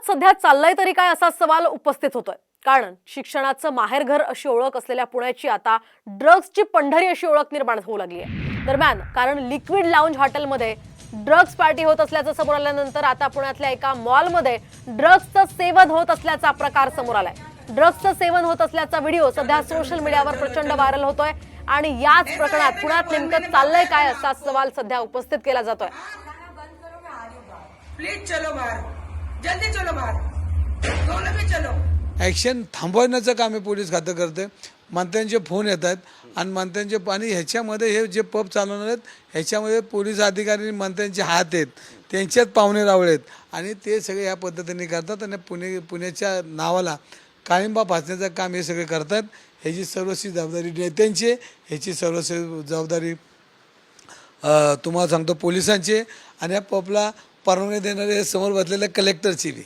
शिक्षणात सध्या चाललंय तरी काय असा सवाल उपस्थित होतोय. कारण शिक्षणाचं माहेरघर अशी ओळख असलेल्या पुण्याची आता ड्रग्जची पंढरी अशी ओळख निर्माण होऊ लागली आहे दरम्यान कारण लिक्विड लाऊंज हॉटेलमध्ये ड्रग्ज पार्टी होत असल्याचं समोर आल्यानंतर आता पुण्यातल्या एका मॉलमध्ये ड्रग्जचं सेवन होत असल्याचा प्रकार समोर आलाय. ड्रग्जचं सेवन होत असल्याचा व्हिडिओ सध्या सोशल मीडियावर प्रचंड व्हायरल होतोय आणि याच प्रकरणात पुण्यात नेमकं चाललंय काय असा सवाल सध्या उपस्थित केला जातोय. प्लीज चलो जल्दी चलो बाहर। दोनों भी चलो। ॲक्शन थांबवण्याचं काम हे पोलीस खातं करते मंत्र्यांचे फोन येत आहेत आणि मंत्र्यांचे आणि ह्याच्यामध्ये हे जे पब चालवणार आहेत ह्याच्यामध्ये पोलीस अधिकारी आणि मंत्र्यांचे हात आहेत. त्यांच्यात पाहुणे रावळे आहेत आणि ते सगळे या पद्धतीने करतात आणि पुणे पुण्याच्या नावाला काळिंबा फासण्याचं काम हे सगळे करतात. ह्याची सर्वस्वी जबाबदारी नेत्यांची ह्याची सर्वस्वी जबाबदारी तुम्हाला सांगतो पोलिसांची आणि या पबला परवानगी देणारे समोर बसलेल्या कलेक्टरची बी.